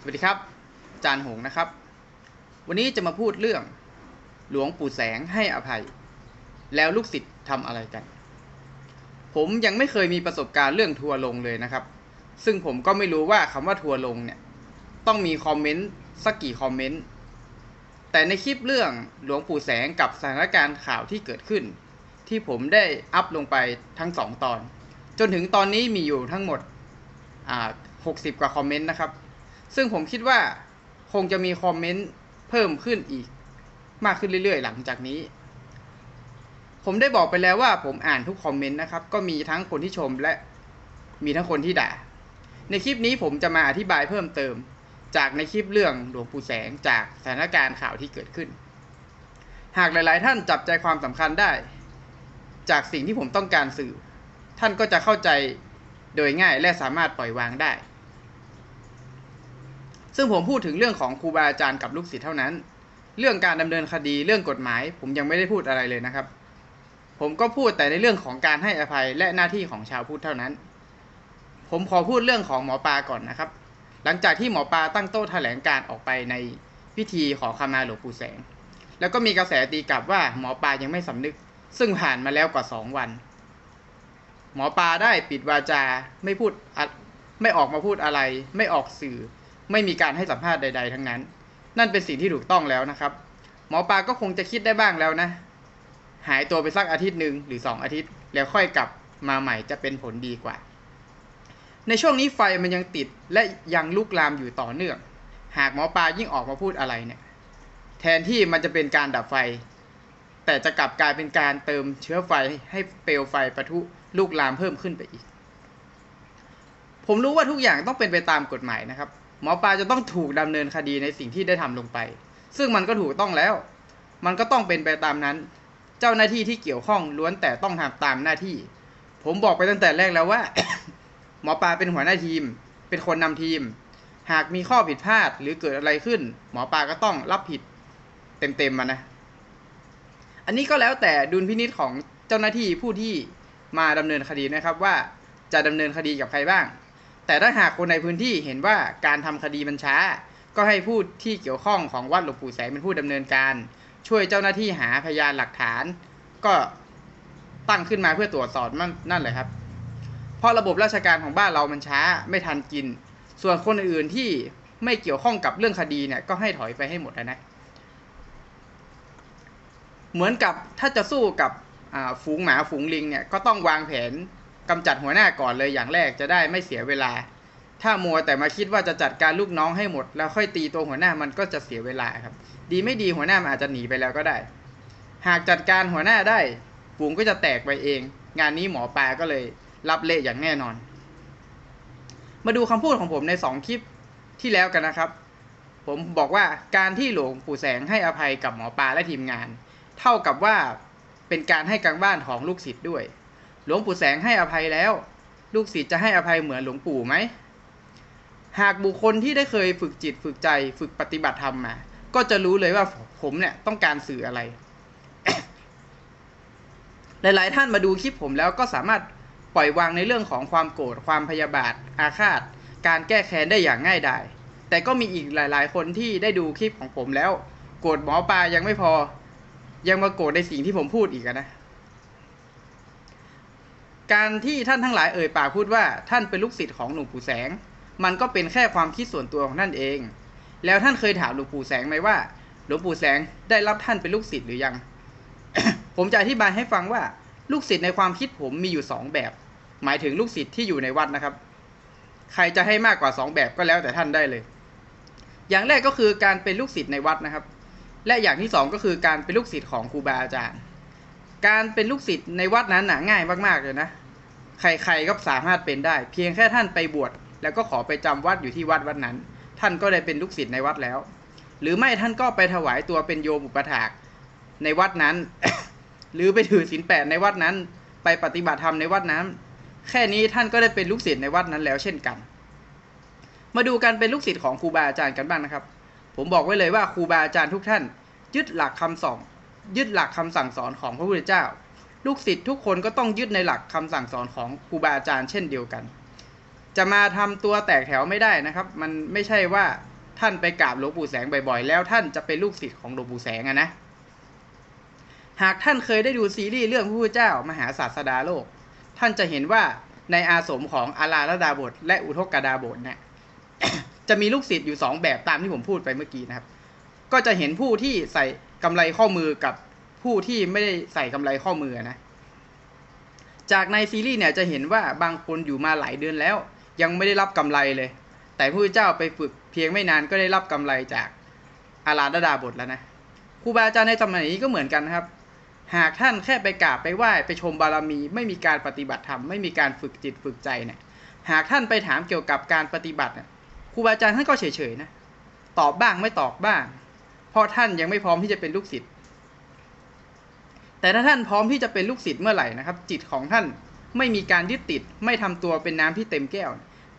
สวัสดีครับ จารย์หงนะครับ วันนี้จะมาพูดเรื่อง หลวงปู่แสงให้อภัย แล้วลูกศิษย์ทำอะไรกัน ผมยังไม่เคยมีประสบการณ์เรื่องทัวร์ลงเลยนะครับ ซึ่งผมก็ไม่รู้ว่าคำว่าทัวร์ลงเนี่ย ต้องมีคอมเมนต์สักกี่คอมเมนต์แต่ในคลิปเรื่องหลวงปู่แสงกับสถานการณ์ข่าวที่เกิดขึ้น ที่ผมได้อัพลงไปทั้งสองตอน จนถึงตอนนี้มีอยู่ทั้งหมดอ่า60 กว่าคอมเมนต์นะครับ ซึ่งผมคิดว่าคงจะมีคอมเมนต์เพิ่มขึ้นอีก มากขึ้นเรื่อยๆ หลังจากนี้ ผมได้บอกไปแล้วว่าผมอ่านทุกคอมเมนต์นะครับ ก็มีทั้งคนที่ชมและมีทั้งคนที่ด่า ในคลิปนี้ผมจะมาอธิบายเพิ่มเติม จากในคลิปเรื่องหลวงปู่แสงจากสถานการณ์ข่าวที่เกิดขึ้น หากหลาย ๆ ท่านจับใจความสำคัญได้ จากสิ่งที่ผมต้องการสื่อ ท่านก็จะเข้าใจโดยง่ายและสามารถปล่อยวางได้ ซึ่งผมพูดถึงเรื่องของครูบาอาจารย์กับลูกศิษย์เท่านั้น เรื่องการดำเนินคดีเรื่องกฎหมาย ผมยังไม่ได้พูดอะไรเลยนะครับ ผมก็พูดแต่ในเรื่องของการให้อภัยและหน้าที่ของชาวพุทธเท่านั้น ผมขอพูดเรื่องของหมอปลาก่อนนะครับ หลังจากที่หมอปลาตั้งโต๊ะแถลงการออกไปในพิธีขอขมาหลวงปู่แสง แล้วก็มีกระแสตีกลับว่าหมอปลายังไม่สำนึก ซึ่งผ่านมาแล้วกว่าสองวัน หมอปลาได้ปิดวาจาไม่พูดไม่ออกมาพูดอะไร ไม่ออกสื่อ ไม่มีการให้สัมภาษณ์ใด ๆ ทั้งนั้น นั่นเป็นสิ่งที่ถูกต้องแล้วนะครับ หมอปลาก็คงจะคิดได้บ้างแล้วนะ หายตัวไปสักอาทิตย์หนึ่งหรือสองอาทิตย์ แล้วค่อยกลับมาใหม่จะเป็นผลดีกว่า ในช่วงนี้ไฟมันยังติดและยังลุกลามอยู่ต่อเนื่อง หากหมอปลายิ่งออกมาพูดอะไรเนี่ย แทนที่มันจะเป็นการดับไฟ แต่จะกลับกลายเป็นการเติมเชื้อไฟให้เปลวไฟประทุลุกลามเพิ่มขึ้นไปอีก ผมรู้ว่าทุกอย่างต้องเป็นไปตามกฎหมายนะครับ หมอปลาจะต้องถูกดำเนินคดีในสิ่งที่ได้ทำลงไป ซึ่งมันก็ถูกต้องแล้ว มันก็ต้องเป็นไปตามนั้น เจ้าหน้าที่ที่เกี่ยวข้องล้วนแต่ต้องทำตามหน้าที่ ผมบอกไปตั้งแต่แรกแล้วว่า หมอปลาเป็นหัวหน้าทีม เป็นคนนำทีม หากมีข้อผิดพลาดหรือเกิดอะไรขึ้น หมอปลาก็ต้องรับผิดเต็มๆมานะ อันนี้ก็แล้วแต่ดุลพินิษของเจ้าหน้าที่ผู้ที่มาดำเนินคดีนะครับว่าจะดำเนินคดีกับใครบ้าง แต่ถ้าหากคนในพื้นที่เห็นว่าการทำคดีมันช้า ก็ให้ผู้ที่เกี่ยวข้องของวัดหลวงปู่แสงเป็นผู้ดำเนินการ ช่วยเจ้าหน้าที่หาพยานหลักฐาน ก็ตั้งขึ้นมาเพื่อตรวจสอบนั่นนั่นแหละครับเพราะระบบราชการของบ้านเรามันช้าไม่ทันกิน ส่วนคนอื่นๆที่ไม่เกี่ยวข้องกับเรื่องคดีเนี่ยก็ให้ถอยไปให้หมดนะ เหมือนกับถ้าจะสู้กับฝูงหมาฝูงลิงเนี่ยก็ต้องวางแผน กำจัดหัวหน้าก่อนเลยอย่างแรกจะได้ไม่เสียเวลา ถ้ามัวแต่มาคิดว่าจะจัดการลูกน้องให้หมด แล้วค่อยตีตัวหัวหน้ามันก็จะเสียเวลาครับ ดีไม่ดีหัวหน้ามันอาจจะหนีไปแล้วก็ได้ หากจัดการหัวหน้าได้ฝูงก็จะแตกไปเอง งานนี้หมอปลาก็เลยรับเละอย่างแน่นอน มาดูคำพูดของผมในสองคลิปที่แล้วกันนะครับ ผมบอกว่าการที่หลวงปู่แสงให้อภัยกับหมอปลาและทีมงาน เท่ากับว่าเป็นการให้การบ้านของลูกศิษย์ด้วย หลวงปู่แสงให้อภัยแล้ว ลูกศิษย์จะให้อภัยเหมือนหลวงปู่ไหม หากบุคคลที่ได้เคยฝึกจิตฝึกใจฝึกปฏิบัติธรรมมา ก็จะรู้เลยว่าผมเนี่ยต้องการสื่ออะไร หลายๆ ท่านมาดูคลิปผมแล้วก็สามารถปล่อยวางในเรื่องของความโกรธความพยาบาท อาฆาต การแก้แค้นได้อย่างง่ายดาย แต่ก็มีอีกหลาย ๆ คนที่ได้ดูคลิปของผมแล้ว โกรธหมอปลายังไม่พอ ยังมาโกรธในสิ่งที่ผมพูดอีกนะ การที่ท่านทั้งหลายเอ่ยปากพูดว่าท่านเป็นลูกศิษย์ของหลวงปู่แสง มันก็เป็นแค่ความคิดส่วนตัวของท่านเอง แล้วท่านเคยถามหลวงปู่แสงไหมว่า หลวงปู่แสงได้รับท่านเป็นลูกศิษย์หรือยัง ผมจะอธิบายให้ฟังว่า ลูกศิษย์ในความคิดผมมีอยู่สองแบบ หมายถึงลูกศิษย์ที่อยู่ในวัดนะครับ ใครจะให้มากกว่าสองแบบก็แล้วแต่ท่านได้เลย อย่างแรกก็คือการเป็นลูกศิษย์ในวัดนะครับ และอย่างที่สองก็คือการเป็นลูกศิษย์ของครูบาอาจารย์ การเป็นลูกศิษย์ในวัดนั้นหนาง่ายมากๆเลยนะ ใครๆก็สามารถเป็นได้ เพียงแค่ท่านไปบวชแล้วก็ขอไปจำวัดอยู่ที่วัดวัดนั้น ท่านก็ได้เป็นลูกศิษย์ในวัดแล้ว หรือไม่ท่านก็ไปถวายตัวเป็นโยมอุปถากในวัดนั้น หรือไปถือศีลแปดในวัดนั้น ไปปฏิบัติธรรมในวัดนั้น แค่นี้ท่านก็ได้เป็นลูกศิษย์ในวัดนั้นแล้วเช่นกัน มาดูการเป็นลูกศิษย์ของครูบาอาจารย์กันบ้างนะครับ ผมบอกไว้เลยว่าครูบาอาจารย์ทุกท่าน ยึดหลักคำสอน ยึดหลักคำสั่งสอนของพระพุทธเจ้า ลูกศิษย์ทุกคนก็ต้องยึดในหลักคำสั่งสอนของครูบาอาจารย์เช่นเดียวกัน จะมาทำตัวแตกแถวไม่ได้นะครับ มันไม่ใช่ว่าท่านไปกราบหลวงปู่แสงบ่อยๆ แล้วท่านจะเป็นลูกศิษย์ของหลวงปู่แสงอะนะหากท่านเคยได้ดูซีรีส์เรื่องพระพุทธเจ้ามหาศาสดาโลก ท่านจะเห็นว่าในอาสมของอาราลดาบท และอุทกดาบทเนี่ยจะมีลูกศิษย์อยู่สองแบบตามที่ผมพูดไปเมื่อกี้นะครับ ก็จะเห็นผู้ที่ใส่ กำไรข้อมือกับผู้ที่ไม่ได้ใส่กำไรข้อมือนะ จากในซีรีส์เนี่ยจะเห็นว่าบางคนอยู่มาหลายเดือนแล้ว ยังไม่ได้รับกำไรเลย แต่พระพุทธเจ้าไปฝึกเพียงไม่นานก็ได้รับกำไรจากอาราดดาบทแล้วนะครูบาอาจารย์ในสมัยนี้ก็เหมือนกันนะครับ หากท่านแค่ไปกราบไปไหว้ไปชมบารมี ไม่มีการปฏิบัติธรรมไม่มีการฝึกจิตฝึกใจเนี่ยหากท่านไปถามเกี่ยวกับการปฏิบัติเนี่ยครูบาอาจารย์ท่านก็เฉยๆนะตอบบ้างไม่ตอบบ้าง ราะท่านยังไม่พร้อมที่จะเป็นลูกศิษย์แต่ถ้าท่านพร้อมที่จะเป็นลูกศิษย์เมื่อไหร่นะครับ จิตของท่านไม่มีการยึดติด ไม่ทำตัวเป็นน้ำที่เต็มแก้ว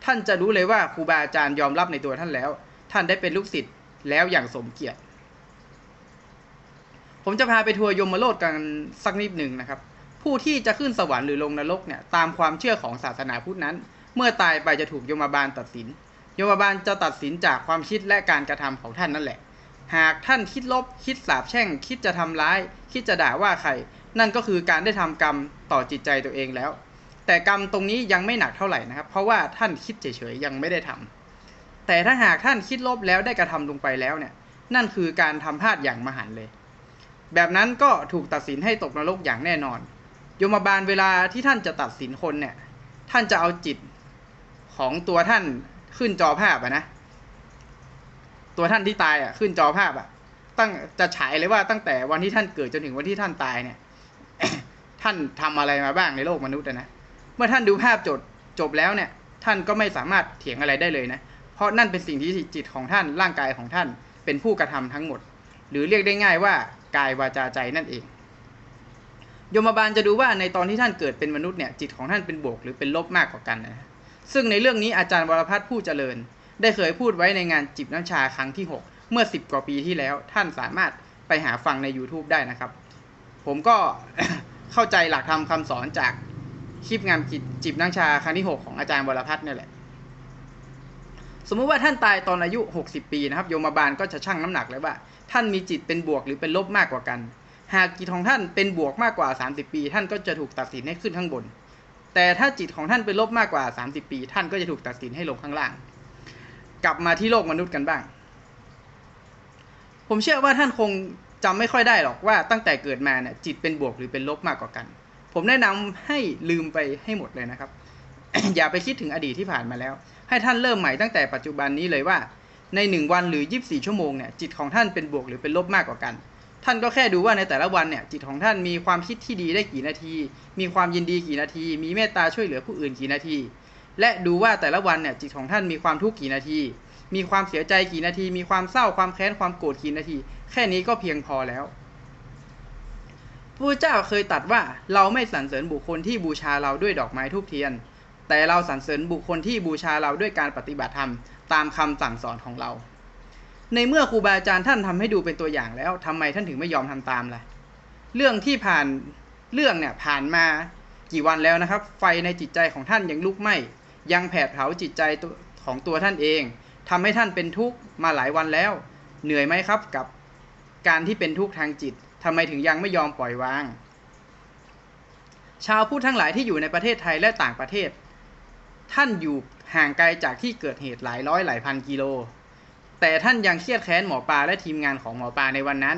ท่านจะรู้เลยว่าครูบาอาจารย์ยอมรับในตัวท่านแล้ว ท่านได้เป็นลูกศิษย์แล้วอย่างสมเกียรติ ผมจะพาไปทัวร์ยมโลกกันสักนิดหนึ่งนะครับ ผู้ที่จะขึ้นสวรรค์หรือลงนรกเนี่ยตามความเชื่อของศาสนาพุทธนั้น เมื่อตายไปจะถูกยมบาลตัดสิน ยมบาลจะตัดสินจากความคิดและการกระทำของท่านนั่นแหละ หากท่านคิดลบคิดสาบแช่ง คิดจะทำร้าย คิดจะด่าว่าใคร นั่นก็คือการได้ทำกรรมต่อจิตใจตัวเองแล้ว แต่กรรมตรงนี้ยังไม่หนักเท่าไหร่นะครับ เพราะว่าท่านคิดเฉยๆยังไม่ได้ทำแต่ถ้าหากท่านคิดลบแล้วได้กระทำลงไปแล้วเนี่ย นั่นคือการทำพลาดอย่างมหันเลย แบบนั้นก็ถูกตัดสินให้ตกนรกอย่างแน่นอน โยมบาลเวลาที่ท่านจะตัดสินคนเนี่ย ท่านจะเอาจิตของตัวท่านขึ้นจอภาพอะนะ ตัวท่านที่ตายอะขึ้นจอภาพอะ ตั้งจะฉายเลยว่าตั้งแต่วันที่ท่านเกิดจนถึงวันที่ท่านตายเนี่ย ท่านทำอะไรมาบ้างในโลกมนุษย์นะเมื่อท่านดูภาพจบจบแล้วเนี่ย ท่านก็ไม่สามารถเถียงอะไรได้เลยนะเพราะนั่นเป็นสิ่งที่จิตของท่านร่างกายของท่าน เป็นผู้กระทำทั้งหมด หรือเรียกได้ง่ายว่ากายวาจาใจนั่นเองโยมบาลจะดูว่าในตอนที่ท่านเกิดเป็นมนุษย์เนี่ยจิตของท่านเป็นบวกหรือเป็นลบมากกว่ากันนะซึ่งในเรื่องนี้อาจารย์วรพัฒน์ผู้เจริญ ได้เคยพูดไว้ในงานจิบน้ำชาครั้งที่ 6 เมื่อ 10 กว่าปีที่แล้ว ท่านสามารถไปหาฟังใน YouTube ได้นะครับ ผมก็เข้าใจหลักธรรมคำสอนจากคลิปงานจิบน้ำชาครั้งที่ 6 ของอาจารย์วรพัฒน์นี่แหละ สมมุติว่าท่านตายตอนอายุ 60 ปีนะครับ โยมบาลก็จะชั่งน้ำหนักเลยว่า ท่านมีจิตเป็นบวกหรือเป็นลบมากกว่ากัน หากจิตของท่านเป็นบวกมากกว่า 30 ปี ท่านก็จะถูกตัดสินให้ขึ้นข้างบน แต่ถ้าจิตของท่านเป็นลบมากกว่า 30 ปี ท่านก็จะถูกตัดสินให้ลงข้างล่าง กลับมาที่โลกมนุษย์กันบ้าง ผมเชื่อว่าท่านคงจำไม่ค่อยได้หรอกว่าตั้งแต่เกิดมาเนี่ยจิตเป็นบวกหรือเป็นลบมากกว่ากัน ผมแนะนำให้ลืมไปให้หมดเลยนะครับ อย่าไปคิดถึงอดีตที่ผ่านมาแล้ว ให้ท่านเริ่มใหม่ตั้งแต่ปัจจุบันนี้เลยว่า ในหนึ่งวันหรือ 24 ชั่วโมงเนี่ยจิตของท่านเป็นบวกหรือเป็นลบมากกว่ากัน ท่านก็แค่ดูว่าในแต่ละวันเนี่ยจิตของท่านมีความคิดที่ดีได้กี่นาที มีความยินดีกี่นาที มีเมตตาช่วยเหลือผู้อื่นกี่นาที และดูว่าแต่ละวันเนี่ยจิตของท่านมีความทุกข์กี่นาที มีความเสียใจกี่นาที มีความเศร้าความแค้นความโกรธกี่นาที แค่นี้ก็เพียงพอแล้วพระเจ้าเคยตรัสว่าเราไม่สรรเสริญบุคคลที่บูชาเราด้วยดอกไม้ทูบเทียน แต่เราสรรเสริญบุคคลที่บูชาเราด้วยการปฏิบัติธรรมตามคำสั่งสอนของเรา ในเมื่อครูบาอาจารย์ท่านทำให้ดูเป็นตัวอย่างแล้วทำไมท่านถึงไม่ยอมทำตามล่ะ เรื่องที่ผ่านเรื่องเนี่ยผ่านมากี่วันแล้วนะครับ ไฟในจิตใจของท่านยังลุกไหม้ ยังแผดเผาจิตใจของตัวท่านเองทำให้ท่านเป็นทุกข์มาหลายวันแล้ว เหนื่อยไหมครับกับการที่เป็นทุกข์ทางจิตทำไมถึงยังไม่ยอมปล่อยวาง ชาวพุทธทั้งหลายที่อยู่ในประเทศไทยและต่างประเทศ ท่านอยู่ห่างไกลจากที่เกิดเหตุหลายร้อยหลายพันกิโล แต่ท่านยังเครียดแค้นหมอปลาและทีมงานของหมอปลาในวันนั้น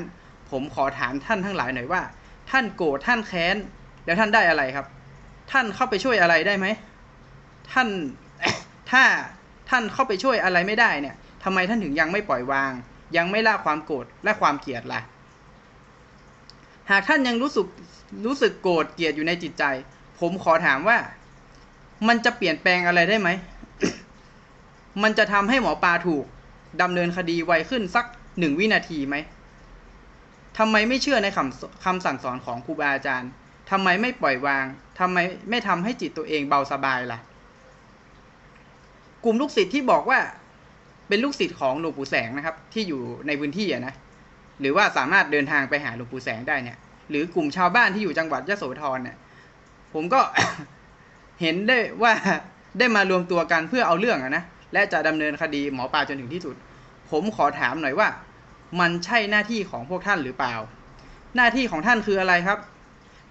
ผมขอถามท่านทั้งหลายหน่อยว่า ท่านโกรธท่านแค้น แล้วท่านได้อะไรครับ ท่านเข้าไปช่วยอะไรได้ไหม ท่านถ้าท่านเข้าไปช่วยอะไรไม่ได้เนี่ยทำไมท่านถึงยังไม่ปล่อยวาง ยังไม่ละความโกรธและความเกลียดล่ะ หากท่านยังรู้สึกรู้สึกโกรธเกลียดอยู่ในจิตใจ ผมขอถามว่า มันจะเปลี่ยนแปลงอะไรได้ไหม มันจะทำให้หมอปลาถูกดำเนินคดีไวขึ้นสักหนึ่งวินาทีไหมทำไมไม่เชื่อในคำคำสั่งสอนของครูบาอาจารย์ทำไมไม่ปล่อยวางทำไมไม่ทำให้จิตตัวเองเบาสบายล่ะ กลุ่มลูกศิษย์ที่บอกว่าเป็นลูกศิษย์ของหลวงปู่แสงนะครับ ที่อยู่ในพื้นที่อะนะหรือว่าสามารถเดินทางไปหาหลวงปู่แสงได้เนี่ย หรือกลุ่มชาวบ้านที่อยู่จังหวัดยโสธรเนี่ย ผมก็เห็นได้ว่าได้มารวมตัวกันเพื่อเอาเรื่องนะและจะดำเนินคดีหมอปลาจนถึงที่สุด ผมขอถามหน่อยว่า มันใช่หน้าที่ของพวกท่านหรือเปล่า หน้าที่ของท่านคืออะไรครับ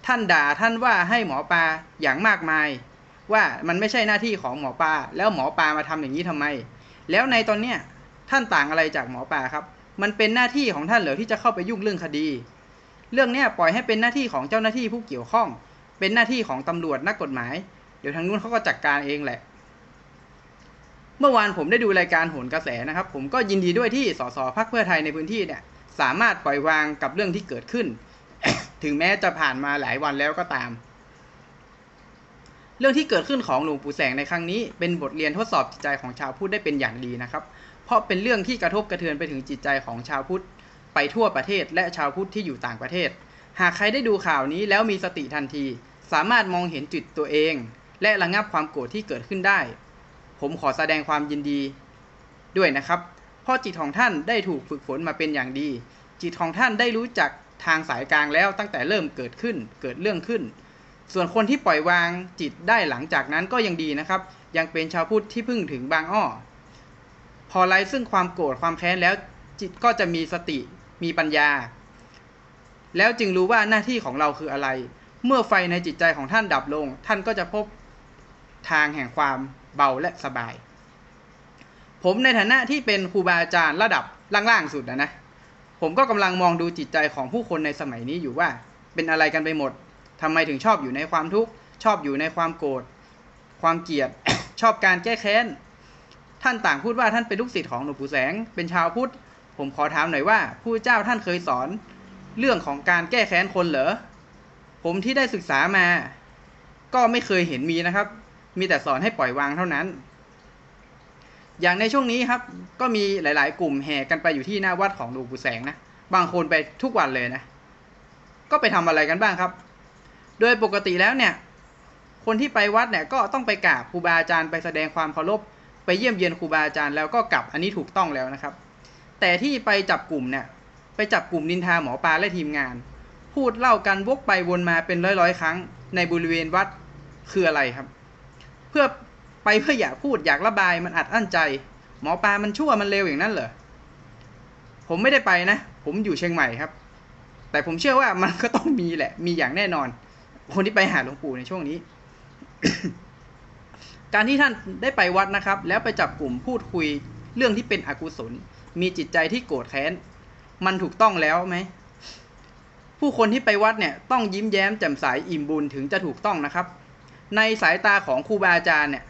ท่านด่าท่านว่าให้หมอปลาอย่างมากมาย ว่ามันไม่ใช่หน้าที่ของหมอปลาแล้วหมอปลามาทำอย่างนี้ทำไม แล้วในตอนเนี้ยท่านต่างอะไรจากหมอปลาครับ มันเป็นหน้าที่ของท่านเหรอที่จะเข้าไปยุ่งเรื่องคดี เรื่องเนี้ยปล่อยให้เป็นหน้าที่ของเจ้าหน้าที่ผู้เกี่ยวข้อง เป็นหน้าที่ของตำรวจนักกฎหมาย เดี๋ยวทางนู้นเขาก็จัดการเองแหละ เมื่อวานผมได้ดูรายการโหนกระแสนะครับ ผมก็ยินดีด้วยที่สสพักเพื่อไทยในพื้นที่เนี่ยสามารถปล่อยวางกับเรื่องที่เกิดขึ้น ถึงแม้จะผ่านมาหลายวันแล้วก็ตาม เรื่องที่เกิดขึ้นของหลวงปู่แสงในครั้งนี้ เป็นบทเรียนทดสอบจิตใจของชาวพุทธได้เป็นอย่างดีนะครับ เพราะเป็นเรื่องที่กระทบกระเทือนไปถึงจิตใจของชาวพุทธไปทั่วประเทศและชาวพุทธที่อยู่ต่างประเทศ หากใครได้ดูข่าวนี้แล้วมีสติทันที สามารถมองเห็นจุดตัวเอง และระงับความโกรธที่เกิดขึ้นได้ ผมขอแสดงความยินดี ด้วยนะครับ เพราะจิตของท่านได้ถูกฝึกฝนมาเป็นอย่างดี จิตของท่านได้รู้จักทางสายกลางแล้วตั้งแต่เริ่มเกิดขึ้น เกิดเรื่องขึ้น ส่วนคนที่ปล่อยวางจิตได้หลังจากนั้นก็ยังดีนะครับ ยังเป็นชาวพุทธที่พึ่งถึงบางอ้อ พอไรซึ่งความโกรธความแค้นแล้วจิตก็จะมีสติมีปัญญา แล้วจึงรู้ว่าหน้าที่ของเราคืออะไร เมื่อไฟในจิตใจของท่านดับลง ท่านก็จะพบทางแห่งความเบาและสบาย ผมในฐานะที่เป็นครูบาอาจารย์ระดับล่างๆสุดนะนะ ผมก็กำลังมองดูจิตใจของผู้คนในสมัยนี้อยู่ว่า เป็นอะไรกันไปหมด ทำไมถึงชอบอยู่ในความทุกข์ชอบอยู่ในความโกรธความเกลียดชอบการแก้แค้น ท่านต่างพูดว่าท่านเป็นลูกศิษย์ของหลวงปู่แสง เป็นชาวพุทธ ผมขอถามหน่อยว่าผู้เจ้าท่านเคยสอน เรื่องของการแก้แค้นคนเหรอ ผมที่ได้ศึกษามา ก็ไม่เคยเห็นมีนะครับ มีแต่สอนให้ปล่อยวางเท่านั้น อย่างในช่วงนี้ครับ ก็มีหลาย ๆ กลุ่มแห่กันไปอยู่ที่หน้าวัดของหลวงปู่แสงนะ บางคนไปทุกวันเลยนะ ก็ไปทำอะไรกันบ้างครับ โดยปกติแล้วเนี่ยคนที่ไปวัดเนี่ยก็ต้องไปกราบครูบาอาจารย์ไปแสดงความเคารพไปเยี่ยมเยียนครูบาอาจารย์แล้วก็กลับอันนี้ถูกต้องแล้วนะครับ แต่ที่ไปจับกลุ่มเนี่ยไปจับกลุ่มนินทาหมอปลาและทีมงาน พูดเล่ากันวกไปวนมาเป็นร้อยๆ ครั้ง ในบริเวณวัดคืออะไรครับ เพื่อไปเพื่ออยากพูดอยากระบายมันอัดอั้นใจ หมอปลามันชั่วมันเลวอย่างนั้นเหรอผมไม่ได้ไปนะ ผมอยู่เชียงใหม่ครับ แต่ผมเชื่อว่ามันก็ต้องมีแหละมีอย่างแน่นอน คนที่ไปหาหลวงปู่ในช่วงนี้ การที่ท่านได้ไปวัดนะครับ แล้วไปจับกลุ่มพูดคุยเรื่องที่เป็นอกุศล มีจิตใจที่โกรธแค้น มันถูกต้องแล้วไหม ผู้คนที่ไปวัดเนี่ยต้องยิ้มแย้มแจ่มใสอิ่มบุญถึงจะถูกต้องนะครับ ในสายตาของครูบาอาจารย์เนี่ย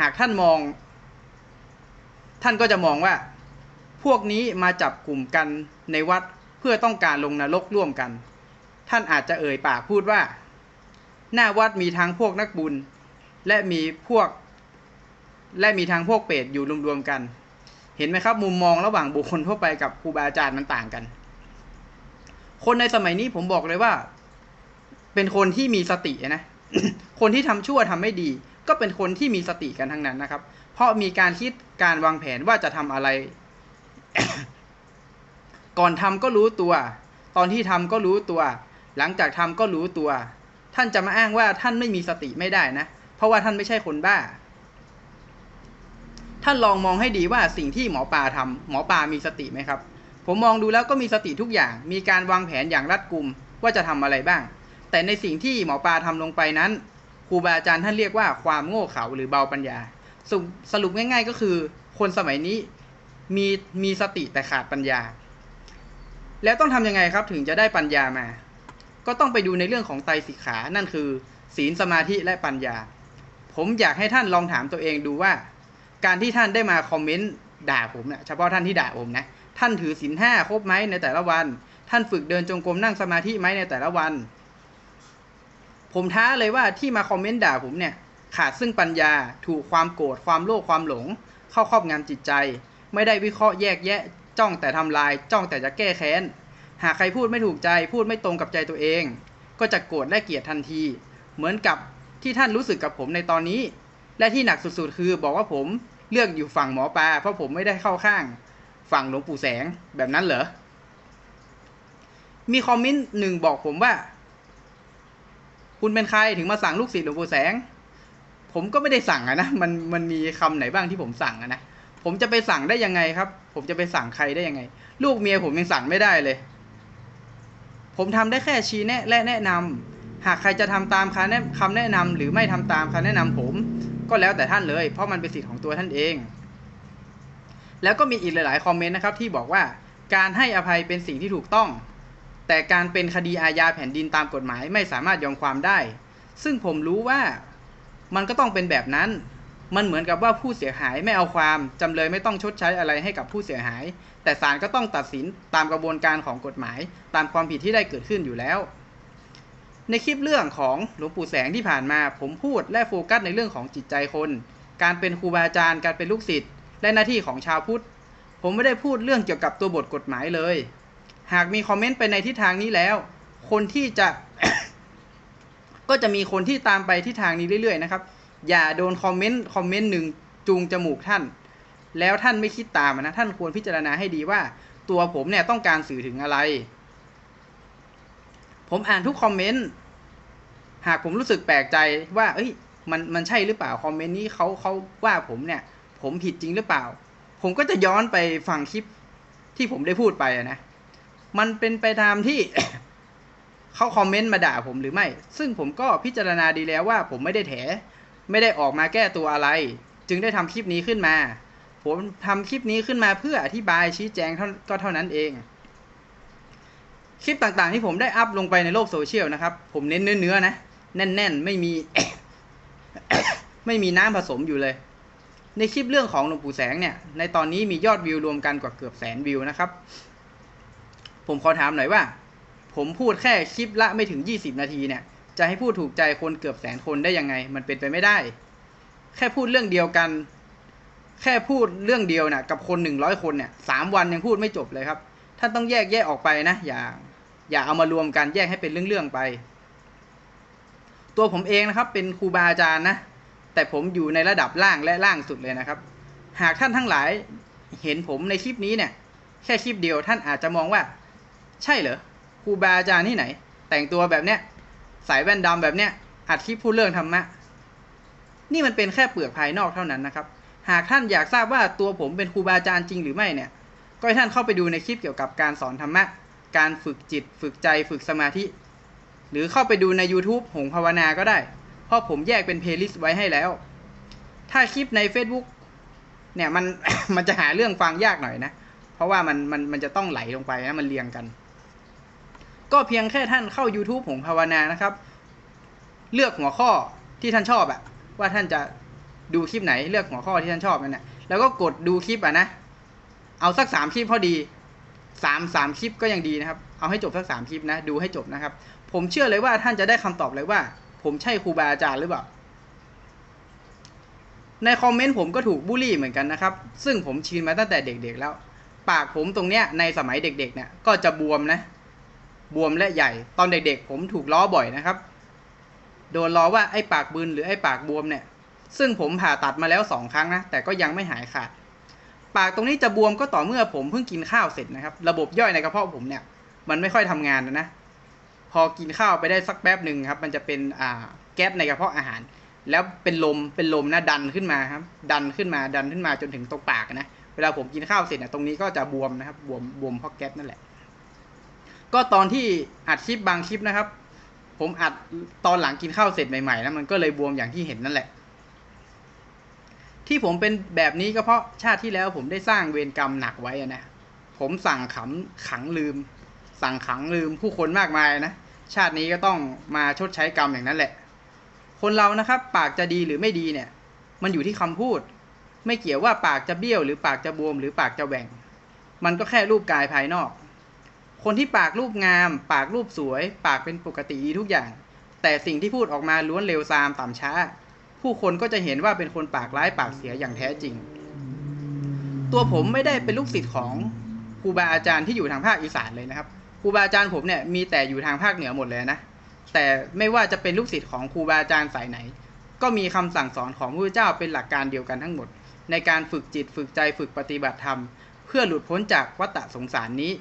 หากท่านมอง ท่านก็จะมองว่า พวกนี้มาจับกลุ่มกันในวัดเพื่อต้องการลงนรกร่วมกัน ท่านอาจจะเอ่ยปากพูดว่า หน้าวัดมีทั้งพวกนักบุญ และมีพวก และมีทั้งพวกเปรตอยู่รวมๆกัน เห็นไหมครับ มุมมองระหว่างบุคคลทั่วไปกับครูบาอาจารย์มันต่างกัน คนในสมัยนี้ผมบอกเลยว่า เป็นคนที่มีสตินะ คนที่ทำชั่วทำไม่ดี ก็เป็นคนที่มีสติกันทั้งนั้นนะครับ เพราะมีการคิดการวางแผนว่าจะทำอะไร ก่อนทำก็รู้ตัว ตอนที่ทำก็รู้ตัว หลังจากทำก็รู้ตัว ท่านจะมาอ้างว่าท่านไม่มีสติไม่ได้นะ เพราะว่าท่านไม่ใช่คนบ้า ท่านลองมองให้ดีว่าสิ่งที่หมอปลาทำหมอปลามีสติไหมครับ ผมมองดูแล้วก็มีสติทุกอย่าง มีการวางแผนอย่างรัดกุมว่าจะทำอะไรบ้าง แต่ในสิ่งที่หมอปลาทำลงไปนั้นครูบาอาจารย์ท่านเรียกว่าความโง่เขลาหรือเบาปัญญาสรุปสรุปง่าย ๆ ก็คือ คนสมัยนี้มีมีสติแต่ขาดปัญญา แล้วต้องทำยังไงครับถึงจะได้ปัญญามา ก็ต้องไปดูในเรื่องของไตรสิกขา นั่นคือ ศีลสมาธิและปัญญา ผมอยากให้ท่านลองถามตัวเองดูว่า การที่ท่านได้มาคอมเมนต์ด่าผมเนี่ยเฉพาะท่านที่ด่าผมนะ ท่านถือศีลห้าครบไหมในแต่ละวัน ท่านฝึกเดินจงกรมนั่งสมาธิไหมในแต่ละวัน ผมท้าเลยว่าที่มาคอมเมนต์ด่าผมเนี่ย ขาดซึ่งปัญญา ถูกความโกรธ ความโลภ ความหลง เข้าครอบงำจิตใจ ไม่ได้วิเคราะห์แยกแยะ จ้องแต่ทำลาย จ้องแต่จะแก้แค้น หากใครพูดไม่ถูกใจพูดไม่ตรงกับใจตัวเอง ก็จะโกรธและเกลียดทันที เหมือนกับที่ท่านรู้สึกกับผมในตอนนี้ และที่หนักสุดๆ คือบอกว่าผมเลือกอยู่ฝั่งหมอปลาเพราะผมไม่ได้เข้าข้าง ฝั่งหลวงปู่แสงแบบนั้นเหรอ มีคอมเมนต์หนึ่งบอกผมว่า คุณเป็นใครถึงมาสั่งลูกศิษย์หลวงปู่แสง ผมก็ไม่ได้สั่งอะนะมันมันมีคำไหนบ้างที่ผมสั่งอะนะผมจะไปสั่งได้ยังไงครับ ผมจะไปสั่งใครได้ยังไง ลูกเมียผมยังสั่งไม่ได้เลย ผมทำได้แค่ชี้แนะและแนะนำหากใครจะทำตามคำแนะคำแนะนำหรือไม่ทำตามคำแนะนำผม ก็แล้วแต่ท่านเลย เพราะมันเป็นสิทธิ์ของตัวท่านเอง แล้วก็มีอีกหลาย ๆ คอมเมนต์นะครับที่บอกว่าการให้อภัยเป็นสิ่งที่ถูกต้อง แต่การเป็นคดีอาญาแผ่นดินตามกฎหมายไม่สามารถยอมความได้ ซึ่งผมรู้ว่ามันก็ต้องเป็นแบบนั้น มันเหมือนกับว่าผู้เสียหายไม่เอาความจำเลยไม่ต้องชดใช้อะไรให้กับผู้เสียหาย แต่ศาลก็ต้องตัดสินตามกระบวนการของกฎหมาย ตามความผิดที่ได้เกิดขึ้นอยู่แล้ว ในคลิปเรื่องของหลวงปู่แสงที่ผ่านมา ผมพูดและโฟกัสในเรื่องของจิตใจคน การเป็นครูบาอาจารย์ การเป็นลูกศิษย์ และหน้าที่ของชาวพุทธ ผมไม่ได้พูดเรื่องเกี่ยวกับตัวบทกฎหมายเลย หากมีคอมเมนต์ไปในทิศทางนี้แล้ว คนที่จะก็จะมีคนที่ตามไปทิศทางนี้เรื่อยๆนะครับ อย่าโดนคอมเมนต์คอมเมนต์หนึ่งจูงจมูกท่าน แล้วท่านไม่คิดตามนะท่านควรพิจารณาให้ดีว่า ตัวผมเนี่ยต้องการสื่อถึงอะไร ผมอ่านทุกคอมเมนต์หากผมรู้สึกแปลกใจว่า เอ้ย มันมันใช่หรือเปล่าคอมเมนต์นี้เขาเขาว่าผมเนี่ย ผมผิดจริงหรือเปล่า ผมก็จะย้อนไปฟังคลิปที่ผมได้พูดไปนะมันเป็นไปตามที่เขาคอมเมนต์มาด่าผมหรือไม่ ซึ่งผมก็พิจารณาดีแล้วว่าผมไม่ได้แถ ไม่ได้ออกมาแก้ตัวอะไร จึงได้ทำคลิปนี้ขึ้นมา ผมทำคลิปนี้ขึ้นมาเพื่ออธิบายชี้แจงเท่าก็เท่านั้นเอง คลิปต่างๆ ที่ผมได้อัพลงไปในโลกโซเชียลนะครับ ผมเน้นเนื้อๆนะ แน่นๆ ไม่มี ไม่มีน้ำผสมอยู่เลย ในคลิปเรื่องของหลวงปู่แสงเนี่ย ในตอนนี้มียอดวิวรวมกันกว่าเกือบแสนวิวนะครับ ผมขอถามหน่อยว่า ผมพูดแค่คลิปละไม่ถึง 20 นาทีเนี่ย จะให้พูดถูกใจคนเกือบแสนคนได้ยังไง มันเป็นไปไม่ได้ แค่พูดเรื่องเดียวกัน แค่พูดเรื่องเดียวนะ่ะ กับคนหนึ่งร้อยคนเนี่ยสามวันยังพูดไม่จบเลยครับ ท่านต้องแยกแยกออกไปนะ อย่า อย่าเอามารวมกันแยกให้เป็นเรื่องๆไป ตัวผมเองนะครับ เป็นครูบาอาจารย์นะ แต่ผมอยู่ในระดับล่างและล่างสุดเลยนะครับ หากท่านทั้งหลายเห็นผมในคลิปนี้เนี่ย แค่คลิปเดียวท่านอาจจะมองว่า ใช่เหรอครูบาอาจารย์ที่ไหน แต่งตัวแบบเนี้ย ใส่แว่นดำแบบเนี้ยอัดคลิปพูดเรื่องธรรมะ นี่มันเป็นแค่เปลือกภายนอกเท่านั้นนะครับ หากท่านอยากทราบว่าตัวผมเป็นครูบาอาจารย์จริงหรือไม่เนี่ย ก็ให้ท่านเข้าไปดูในคลิปเกี่ยวกับการสอนธรรมะ การฝึกจิต ฝึกใจ ฝึกสมาธิ หรือเข้าไปดูใน YouTube หงภาวนาก็ได้ เพราะผมแยกเป็นเพลย์ลิสต์ไว้ให้แล้ว ถ้าคลิปใน Facebook เนี่ยมันมันจะหาเรื่องฟังยากหน่อยนะ เพราะว่ามันมันมันจะต้องไหลลงไปนะมันเรียงกัน ก็เพียงแค่ท่านเข้า YouTube หงภาวนานะครับ เลือกหัวข้อที่ท่านชอบอะว่าท่านจะดูคลิปไหนเลือกหัวข้อที่ท่านชอบนั่นแหละแล้วก็กดดูคลิปอะนะเอาสักสามคลิปพอดีสามสามคลิปก็ยังดีนะครับ เอาให้จบสักสามคลิปนะดูให้จบนะครับ ผมเชื่อเลยว่าท่านจะได้คำตอบเลยว่า ผมใช่ครูบาอาจารย์หรือเปล่าในคอมเมนต์ผมก็ถูกบูลลี่เหมือนกันนะครับ ซึ่งผมชินมาตั้งแต่เด็กๆแล้ว ปากผมตรงเนี้ยในสมัยเด็กๆเนี่ยก็จะบวมนะ บวมและใหญ่ ตอนเด็กๆ ผมถูกล้อบ่อยนะครับ โดนล้อว่าไอ้ปากบืนหรือไอ้ปากบวมเนี่ย ซึ่งผมผ่าตัดมาแล้วสองครั้งนะ แต่ก็ยังไม่หายขาด ปากตรงนี้จะบวมก็ต่อเมื่อผมเพิ่งกินข้าวเสร็จนะครับ ระบบย่อยในกระเพาะผมเนี่ย มันไม่ค่อยทำงานนะนะ พอกินข้าวไปได้สักแป๊บหนึ่งครับ มันจะเป็นอ่าแก๊สในกระเพาะอาหาร แล้วเป็นลม เป็นลมนะดันขึ้นมาครับ ดันขึ้นมา ดันขึ้นมาจนถึงตรงปากนะ เวลาผมกินข้าวเสร็จนะตรงนี้ก็จะบวมนะครับ บวม บวมเพราะแก๊สนั่นแหละ ก็ตอนที่อัดคลิปบางคลิปนะครับ ผมอัดตอนหลังกินข้าวเสร็จใหม่ๆนะมันก็เลยบวมอย่างที่เห็นนั่นแหละ ที่ผมเป็นแบบนี้ก็เพราะชาติที่แล้วผมได้สร้างเวรกรรมหนักไว้อะนะผมสั่งขำขังลืม สั่งขังลืมผู้คนมากมายนะชาตินี้ก็ต้องมาชดใช้กรรมอย่างนั้นแหละ คนเรานะครับ ปากจะดีหรือไม่ดีเนี่ย มันอยู่ที่คำพูด ไม่เกี่ยวว่าปากจะเบี้ยวหรือปากจะบวมหรือปากจะแหว่ง มันก็แค่รูปกายภายนอก คนที่ปากรูปงาม ปากรูปสวย ปากเป็นปกติดีทุกอย่าง แต่สิ่งที่พูดออกมาล้วนเร็วซามต่ำช้า ผู้คนก็จะเห็นว่าเป็นคนปากร้ายปากเสียอย่างแท้จริง ตัวผมไม่ได้เป็นลูกศิษย์ของครูบาอาจารย์ที่อยู่ทางภาคอีสานเลยนะครับครูบาอาจารย์ผมเนี่ยมีแต่อยู่ทางภาคเหนือหมดเลยนะแต่ไม่ว่าจะเป็นลูกศิษย์ของครูบาอาจารย์สายไหน ก็มีคำสั่งสอนของพระเจ้าเป็นหลักการเดียวกันทั้งหมด ในการฝึกจิตฝึกใจฝึกปฏิบัติธรรม เพื่อหลุดพ้นจากวัฏสงสารนี้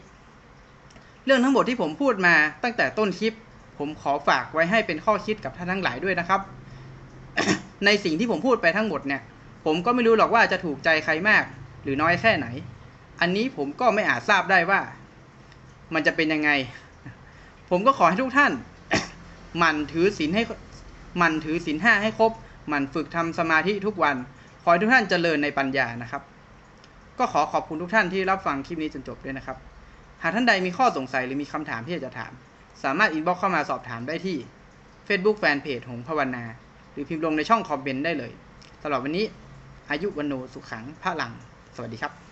เรื่องทั้งหมดที่ผมพูดมาตั้งแต่ต้นคลิป ผมขอฝากไว้ให้เป็นข้อคิดกับท่านทั้งหลายด้วยนะครับ ในสิ่งที่ผมพูดไปทั้งหมดเนี่ย ผมก็ไม่รู้หรอกว่าจะถูกใจใครมาก หรือน้อยแค่ไหน อันนี้ผมก็ไม่อาจทราบได้ว่า มันจะเป็นยังไง ผมก็ขอให้ทุกท่าน มันถือศีลให้มันถือศีลห้าให้ครบ มันฝึกทำสมาธิทุกวัน ขอให้ทุกท่านเจริญในปัญญานะครับ ก็ขอขอบคุณทุกท่านที่รับฟังคลิปนี้จนจบด้วยนะครับ หากท่านใดมีข้อสงสัยหรือมีคำถามที่อยากจะถาม สามารถอินบ็อกเข้ามาสอบถามได้ที่ Facebook Fanpage หงภาวนา หรือพิมพ์ลงในช่องคอมเมนต์ได้เลยสำหรับวันนี้อายุวันโนสุขขังพระหลัง สวัสดีครับ